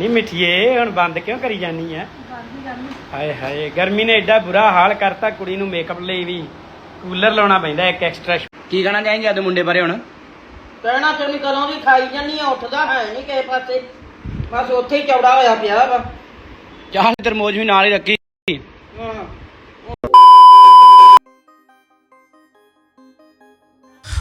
ਨਹੀਂ ਮਿੱਠੀਏ ਹੁਣ ਬੰਦ ਕਿਉਂ ਕਰੀ ਜਾਨੀ ਆ ਹਾਏ ਹਾਏ ਗਰਮੀ ਨੇ ਐਡਾ ਬੁਰਾ ਹਾਲ ਕਰਤਾ ਕੁੜੀ ਨੂੰ ਮੇਕਅਪ ਲਈ ਵੀ। ਕੂਲਰ ਲਾਉਣਾ ਪੈਂਦਾ ਇੱਕ ਐਕਸਟਰਾ ਕੀ ਕਹਿਣਾ ਚਾਹੀਂਗੇ ਅੱਜ ਮੁੰਡੇ ਬਾਰੇ ਹੁਣ? ਕਹਿਣਾ ਤੈਨੂੰ ਕਦੋਂ ਦੀ ਖਾਈ ਜਾਨੀ ਆ ਉੱਠਦਾ ਹੈ ਨਹੀਂ ਕਿਸੇ ਪਾਸੇ। ਬਸ ਉੱਥੇ ਹੀ ਚੌੜਾ ਹੋਇਆ ਪਿਆ ਵਾ। ਚਾਹ ਦੀ ਤਰਮੋਜ ਵੀ ਨਾਲ ਹੀ ਰੱਖੀ।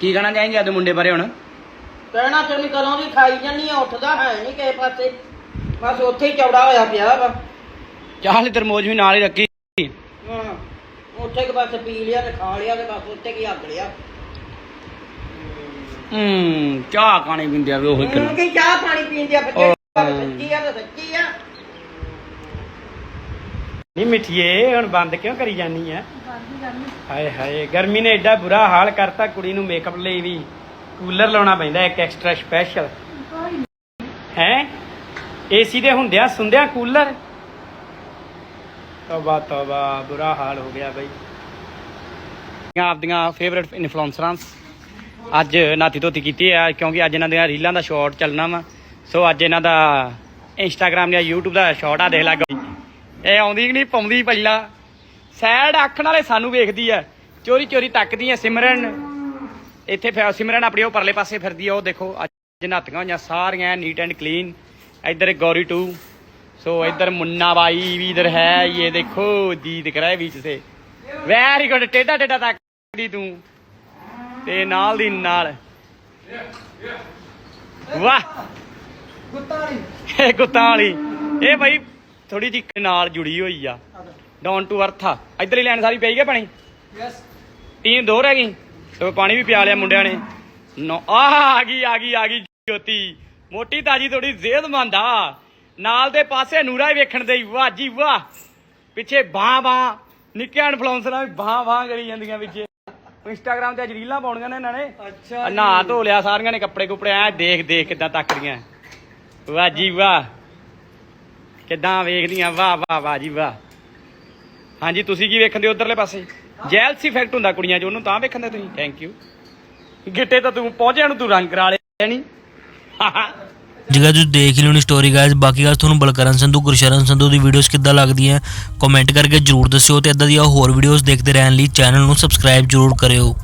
ਕੀ ਕਹਿਣਾ ਚਾਹੀਂਗੇ ਅੱਜ ਮੁੰਡੇ ਬਾਰੇ ਹੁਣ? ਕਹਿਣਾ ਤੈਨੂੰ ਕਦੋਂ ਦੀ ਖਾਈ ਜਾਨੀ ਆ ਉੱਠਦਾ ਹੈ ਨਹੀਂ ਕਿਸੇ ਪਾਸੇ। ਬਸ ਉੱਥੇ ਹੀ ਚੌੜਾ ਹੋਇਆ ਪਿਆ ਵਾ। ਚਾਹ ਤਰਮੋਜ ਵੀ ਨਾਲ ਹੀ ਰੱਖੀ। ਹਾਂ ਉੱਥੇ ਕਿ ਬਸ ਪੀ ਲਿਆ ਤੇ ਖਾ ਲਿਆ ਤੇ ਬਸ ਉੱਥੇ ਕੀ ਹੱਗ ਲਿਆ। ਹੂੰ ਚਾਹ ਕਾਣੀ ਪਿੰਦਿਆ ਵੀ ਉਹ ਕੀ ਚਾਹ ਪਾਣੀ ਪੀਂਦੇ ਆ ਬੱਚੇ ਸੱਚੀ ਆ ਤਾਂ ਸੱਚੀ ਆ? ਨਹੀਂ ਮਿੱਠੀਏ ਹੁਣ ਬੰਦ ਕਿਉਂ ਕਰੀ ਜਾਨੀ ਆ ਹਾਏ ਹਾਏ ਗਰਮੀ ਨੇ ਐਡਾ ਬੁਰਾ ਹਾਲ ਕਰਤਾ ਕੁੜੀ ਨੂੰ ਮੇਕਅਪ ਲਈ ਵੀ। ਕੂਲਰ ਲਾਉਣਾ ਪੈਂਦਾ ਇੱਕ ਐਕਸਟਰਾ ਸਪੈਸ਼ਲ ਹੈ? ਏਸੀ ਦੇ ਹੁੰਦਿਆਂ ਸੁੰਦਿਆਂ ਕੂਲਰ? ਤੋਬਾ ਤੋਬਾ ਬੁਰਾ ਹਾਲ ਹੋ ਗਿਆ ਬਈ। ਆਪਦੀਆਂ ਫੇਵਰਿਟ ਇਨਫਲੂਐਂਸਰਾਂ ਅੱਜ ਨਾਤੀ ਧੋਤੀ ਕੀਤੀ ਆ ਕਿਉਂਕਿ ਅੱਜ ਇਹਨਾਂ ਦੀਆਂ ਰੀਲਾਂ ਦਾ ਸ਼ਾਰਟ ਚੱਲਣਾ ਵਾ। ਸੋ ਅੱਜ ਇਹਨਾਂ ਦਾ ਇੰਸਟਾਗ੍ਰam ਜਾਂ YouTube ਦਾ ਸ਼ਾਰਟ ਆ ਦੇਖ ਲੱਗ ਇਹ ਆਉਂਦੀ ਕਿ ਨਹੀਂ ਪਾਉਂਦੀ ਪਹਿਲਾਂ। ਸੈਡ ਅੱਖਣ ਵਾਲੇ ਸਾਨੂੰ ਵੇਖਦੀ ਆ ਚੋਰੀ ਚੋਰੀ ਤੱਕਦੀ ਆ ਸਿਮਰਨ। ਇੱਥੇ ਫਿਰ ਸਿਮਰਨ ਆਪਣੀ ਉਹ ਪਰਲੇ ਪਾਸੇ ਫਿਰਦੀ ਆ ਉਹ ਦੇਖੋ ਅੱਜ ਨਾਤੀਆਂ ਹੋਈਆਂ ਸਾਰੀਆਂ ਨੀਟ ਐਂਡ ਕਲੀਨ ਇੱਧਰ ਗੌਰੀ ਟੂ। ਸੋ ਇੱਧਰ ਮੁੰਨਾ ਬਾਈ ਵੀ ਇਧਰ ਹੈ ਇਹ ਦੇਖੋ ਰਿਹਾ ਹੈ ਵਿੱਚ ਸੇ ਵੈਰੀ ਗੁੱਡ ਟੇਡਾ ਟੇਡਾ ਤੱਕਦੀ ਤੂੰ। ਤੇ ਨਾਲ ਦੀ ਨਾਲ। ਵਾਹ! ਇਹ ਕੁੱਤਾ ਵਾਲੀ। ਇਹ ਬਾਈ ਥੋੜੀ ਜਿਹੀ ਨਾਲ ਜੁੜੀ ਹੋਈ ਆ। ਡਾਊਨ ਟੂ ਅਰਥ ਆ। ਇਧਰਲੀ ਲਾਈਨ ਸਾਰੀ ਪਈ ਗਿਆ ਪਾਣੀ ਯੈਸ ਟੀਮ ਦੋ ਰਹਿ ਗਈ। ਤੇ ਪਾਣੀ ਵੀ ਪਿਆ ਲਿਆ ਮੁੰਡਿਆਂ ਨੇ। ਨੋ ਆ ਆ ਗਈ ਆ ਗਈ ਆ ਗਈ ਜੋਤੀ। ਮੋਟੀ ਤਾਜੀ ਥੋੜੀ ਜ਼ੇਦਮੰਦ ਆ ਨਾਲ ਦੇ ਪਾਸੇ ਨੂਰਾ ਹੀ ਵੇਖਣ ਦੇ। ਵਾਹ ਜੀ ਵਾਹ। ਪਿੱਛੇ ਬਾਹ ਬਾਹ। ਨਿੱਕੇ ਇਨਫਲੂਐਂਸਰਾਂ ਵੀ ਬਾਹ ਬਾਹ ਕਰੀ ਜਾਂਦੀਆਂ ਵਿੱਚ ਇੰਸਟਾਗ੍ਰam ਤੇ ਅੱਜ ਰੀਲਾਂ ਪਾਉਣੀਆਂ ਨੇ ਇਹਨਾਂ ਨੇ। ਅੱਛਾ ਨਹਾ ਧੋ ਲਿਆ ਸਾਰੀਆਂ ਨੇ ਕੱਪੜੇ ਕੁਪੜੇ। ਐ ਦੇਖ ਦੇਖ ਕਿਦਾਂ ਤੱਕ ਰਹੀਆਂ ਵਾਹ ਜੀ ਵਾਹ। ਕਿਦਾਂ ਵੇਖਦੀਆਂ? ਵਾਹ ਵਾਹ ਵਾਹ ਜੀ, ਵਾਹ। ਹਾਂਜੀ, ਤੁਸੀਂ ਕੀ ਵੇਖਦੇ ਉਧਰਲੇ ਪਾਸੇ? ਜੈਲਸੀ ਇਫੈਕਟ ਹੁੰਦਾ ਕੁੜੀਆਂ 'ਚ, ਉਹਨੂੰ ਤਾਂ ਵੇਖਣ ਤੁਸੀਂ? ਥੈਂਕ ਯੂ ਗਿੱਟੇ ਤਾਂ ਤੂੰ ਪਹੁੰਚਿਆ ਨੂੰ ਤੂੰ ਰੰਗ ਕਰਾ ਲਿਆ ਨਹੀਂ ਜਿਗਾ ਤੁਸੀਂ ਦੇਖ ਲਿਓ ਲਿਓਣੀ ਸਟੋਰੀ ਗਾਇਸ ਬਾਕੀ ਗੱਲ ਤੁਹਾਨੂੰ ਬਲਕਰਨ ਸੰਧੂ, ਗੁਰਸ਼ਰਨ ਸੰਧੂ ਦੀ ਵੀਡੀਓਜ਼ ਕਿੱਦਾਂ ਲੱਗਦੀਆਂ ਕਮੈਂਟ ਕਰਕੇ ਜਰੂਰ ਦੱਸਿਓ ਤੇ ਇਦਾਂ ਦੀਆਂ ਹੋਰ ਵੀਡੀਓਜ਼ ਦੇਖਦੇ ਰਹਿਣ ਲਈ ਚੈਨਲ ਨੂੰ ਸਬਸਕ੍ਰਾਈਬ ਜਰੂਰ ਕਰਿਓ।